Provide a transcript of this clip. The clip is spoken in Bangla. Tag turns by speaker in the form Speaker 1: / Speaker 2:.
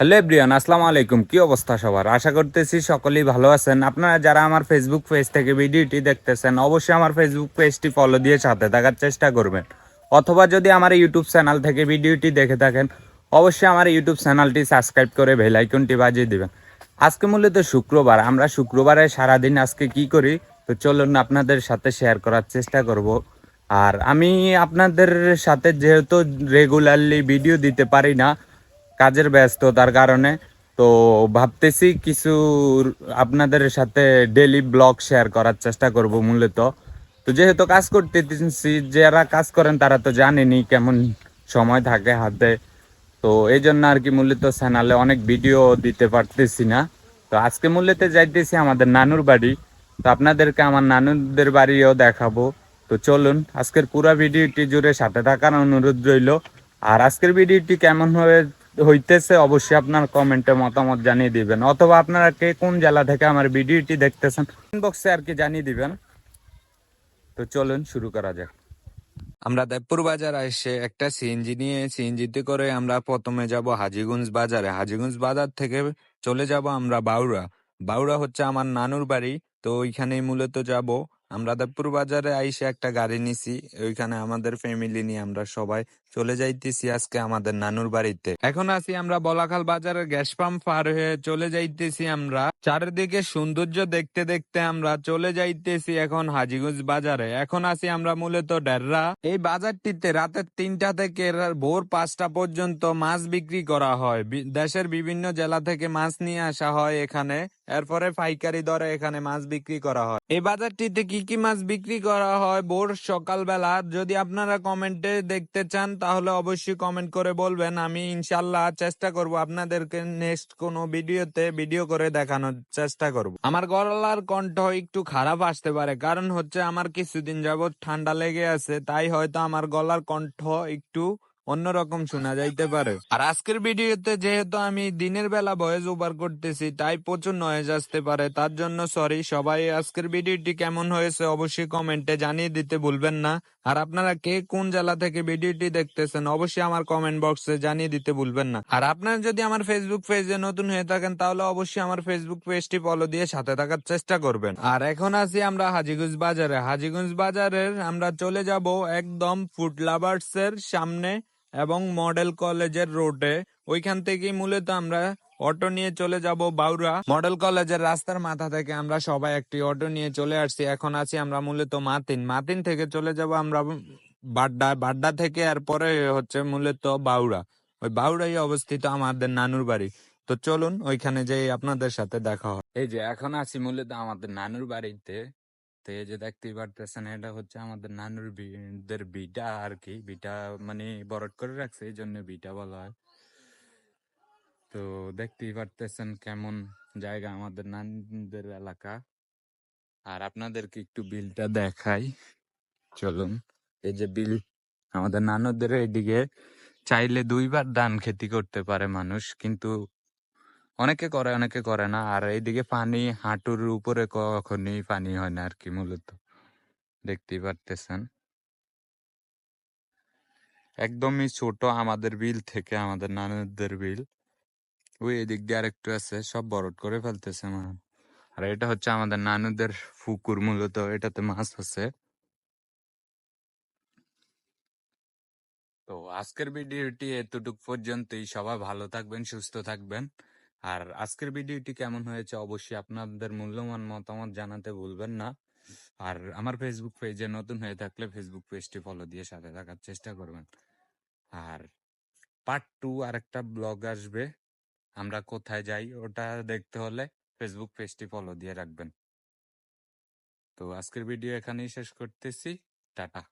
Speaker 1: হ্যালো এভরিওয়ান, আসসালামু আলাইকুম। কি অবস্থা সবার? আশা করতেছি সকলেই ভালো আছেন। আপনারা যারা আমার ফেসবুক পেজ থেকে ভিডিওটি দেখতেছেন, অবশ্যই আমার ফেসবুক পেজটি ফলো দিয়ে সাথে থাকার চেষ্টা করবেন। অথবা যদি আমার ইউটিউব চ্যানেল থেকে ভিডিওটি দেখে থাকেন, অবশ্যই আমার ইউটিউব চ্যানেলটি সাবস্ক্রাইব করে বেল আইকনটি বাজিয়ে দিবেন। আজকে মূলত শুক্রবার। আমরা শুক্রবারে সারাদিন আজকে কি করি? তো চলুন আপনাদের সাথে শেয়ার করার চেষ্টা করব। আর আমি আপনাদের সাথে যেহেতু রেগুলারলি ভিডিও দিতে পারি না কাজের ব্যস্ততার কারণে। তো ভাবতেছি কিছু আপনাদের সাথে ডেলি ব্লগ শেয়ার করার চেষ্টা করব মূলত। তো যেহেতু কাজ করতেছি, যারা কাজ করেন তারা তো জানেনি কেমন সময় থাকে হাতে। তো এই জন্য আর কি মূলত চ্যানেলে অনেক ভিডিও দিতে পারতেছি না। তো আজকে মূলত যাইতেছি আমাদের নানুর বাড়ি। তো আপনাদেরকে আমার নানুদের বাড়িও দেখাবো। তো চলুন, আজকের পুরো ভিডিওটি জুড়ে সাথে থাকার অনুরোধ রইল। আর আজকের ভিডিওটি কেমন হয়ে হইতেছে, অবশ্যই আপনার কমেন্টে মতামত জানিয়ে দিবেন। অথবা আপনারা কে কোন জেলা থেকে আমার ভিডিওটি দেখতেছেন বক্সে আর কি জানিয়ে দিবেন। তো চলুন শুরু করা যাক। আমরা দেবপুর বাজার এসে একটা সিএনজি নিয়ে সিএনজিতে করে আমরা প্রথমে যাব হাজিগঞ্জ বাজারে। হাজিগঞ্জ বাজার থেকে চলে যাব আমরা বাউরা বাউরা হচ্ছে আমার নানুর বাড়ি, তো ওইখানেই মূলত যাব। আমরা দেবপুর বাজারে আইসে একটা গাড়ি নিছি, ওইখানে আমাদের ফ্যামিলি নিয়ে আমরা সবাই চলে যাইতেছি আজকে আমাদের নানুর বাড়িতে। এখন আছি আমরা বলাখাল বাজারের গ্যাস পাম্প পার হয়ে চলে যাইতেছি আমরা। চারিদিকে সৌন্দর্য দেখতে দেখতে আমরা চলে যাইতেছি এখন হাজিগঞ্জ বাজারে। এখন আছি আমরা মূলত ডেররা। এই বাজারটিতে রাতের তিনটা থেকে ভোর পাঁচটা পর্যন্ত মাছ বিক্রি করা হয়। দেশের বিভিন্ন জেলা থেকে মাছ নিয়ে আসা হয় এখানে। এরপরে পাইকারি দরে এখানে মাছ বিক্রি করা হয়। এই বাজারটিতে কি কি মাছ বিক্রি করা হয়? ভোর সকালবেলা, যদি আপনারা কমেন্টে দেখতে চান, তাহলে অবশ্যই কমেন্ট করে বলবেন। আমি ইনশাল্লাহ চেষ্টা করব আপনাদেরকে নেক্সট কোনো ভিডিওতে ভিডিও করে দেখানোর চেষ্টা করব। আমার গলার কণ্ঠ একটু খারাপ আসতে পারে, কারণ হচ্ছে আমার কিছুদিন যাবত ঠান্ডা লেগে আছে, তাই হয়তো আমার গলার কণ্ঠ একটু অন্যরকম শোনা যাইতে পারে। আর আজকের ভিডিওতে যেহেতু আমি দিনের বেলা ভয়েস ওভার করতেছি, তাই প্রচুর নয়েজ আসতে পারে। তার জন্য সরি সবাই আজকের ভিডিওটি কেমন হয়েছে অবশ্যই কমেন্টে জানিয়ে দিতে ভুলবেন না। আর আপনারা কে কোন জেলা থেকে ভিডিওটি দেখতেছেন, অবশ্যই আমার কমেন্ট বক্সে জানিয়ে দিতে ভুলবেন না। আর আপনারা যদি আমার ফেসবুক পেজে নতুন হয়ে থাকেন, তাহলে অবশ্যই আমার ফেসবুক পেজটি ফলো দিয়ে সাথে থাকার চেষ্টা করবেন। আর এখন আছি আমরা হাজিগঞ্জ বাজারে। হাজিগঞ্জ বাজারের আমরা চলে যাব একদম ফুড লাভার্স এর সামনে। এবং মডেল কলেজের রোডে। ওইখান থেকেই মূলত আমরা অটো নিয়ে চলে যাব বাউরা। মডেল কলেজের রাস্তার মাথা থেকে আমরা সবাই একটি অটো নিয়ে চলে আসছি। এখন আছি আমরা মূলত মাতিন। মাতিন থেকে চলে যাব আমরা বাড্ডা। বাড্ডা থেকে এরপরে হচ্ছে মূলত বাউরা। ওই বাউরাই অবস্থিত আমাদের নানুর বাড়ি। তো চলুন ওইখানে যেই আপনাদের সাথে দেখা হয়। এই যে এখন আছি মূলত আমাদের নানুর বাড়িতে। তো এই যে দেখতেই পারতেছেন, এটা হচ্ছে আমাদের নানুর বি- দের বিটা আর কি বিটা মানে বরট করে রাখছে এই জন্য বিটা বলা হয়। তো দেখতেই পারতেছেন কেমন জায়গা আমাদের নানুদের এলাকা। আর আপনাদেরকে একটু বিলটা দেখাই। চলুন, এই যে বিল আমাদের নানুদের এইদিকে চাইলে দুইবার ধান খেতি করতে পারে মানুষ, কিন্তু অনেকে করে অনেকে করে না। আর এইদিকে পানি, হাঁটুর উপরে কখনই পানি হয় না আর কি মূলত। দেখতেই পারতেছেন। একদমই ছোট আমাদের বিল থেকে আমাদের নানুদের বিল। ওই এদিক দিয়ে আরেকটু আছে, সব বরট করে ফেলতেছে মা। আর এটা হচ্ছে আমাদের নানুদের পুকুর মূলত, এটাতে মাছ আছে। তো আজকের ভিডিওটি এতটুক পর্যন্তই। সবাই ভালো থাকবেন, সুস্থ থাকবেন। আর আজকের ভিডিওটি কেমন হয়েছে অবশ্যই আপনাদের মূল্যবান মতামত জানাতে ভুলবেন না। আর আমার ফেসবুক পেজে নতুন হয়ে থাকলে ফেসবুক পেজটি ফলো দিয়ে সাথে থাকার চেষ্টা করবেন। আর পার্ট টু আর একটা ব্লগ আসবে। আমরা কোথায় যাই ওটা দেখতে হলে ফেসবুক পেজটি ফলো দিয়ে রাখবেন। তো আজকের ভিডিও এখানেই শেষ করতেছি। টাটা।